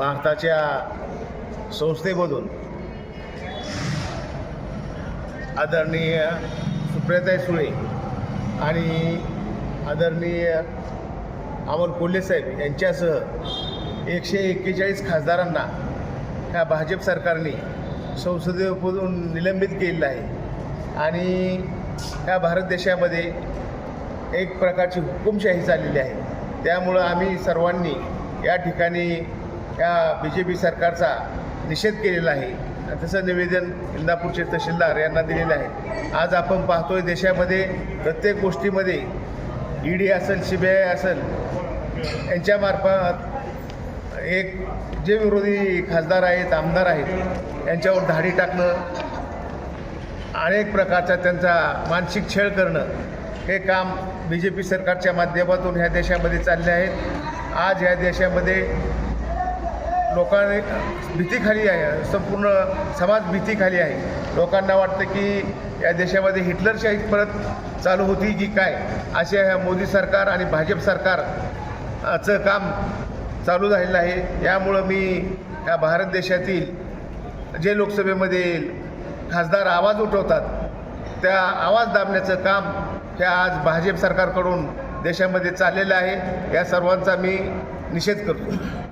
भारताच्या संस्थेमधून आदरणीय सुप्रियाताई सुळे आणि आदरणीय अमोल कोल्हेसाहेब यांच्यासह एकशे एक्केचाळीस खासदारांना ह्या भाजप सरकारने संसदेमधून निलंबित केलेलं आहे. आणि ह्या भारत देशामध्ये एक प्रकारची हुकुमशाही चाललेली आहे. त्यामुळं आम्ही सर्वांनी या ठिकाणी या बी जे पी सरकारचा निषेध केलेला आहे. तसं निवेदन इंदापूरचे तहसीलदार यांना दिलेलं आहे. आज आपण पाहतोय देशामध्ये प्रत्येक गोष्टीमध्ये ई डी असेल सी बी आय असेल यांच्यामार्फत एक जे विरोधी खासदार आहेत आमदार आहेत यांच्यावर धाडी टाकणं अनेक प्रकारचा त्यांचा मानसिक छेळ करणं हे काम बी जे पी सरकारच्या माध्यमातून ह्या देशामध्ये चालले आहेत. आज ह्या देशामध्ये लोकांनी भीतीखाली आहे. संपूर्ण समाज भीतीखाली आहे. लोकांना वाटतं की या देशामध्ये हिटलरशाही परत चालू होती की काय? अशा ह्या मोदी सरकार आणि भाजप सरकारचं काम चालू झालेलं आहे. यामुळं मी ह्या भारत देशातील जे लोकसभेमध्ये खासदार आवाज उठवतात त्या आवाज दाबण्याचं काम हे आज भाजप सरकारकडून देशामध्ये चाललेलं आहे. या सर्वांचा मी निषेध करतो.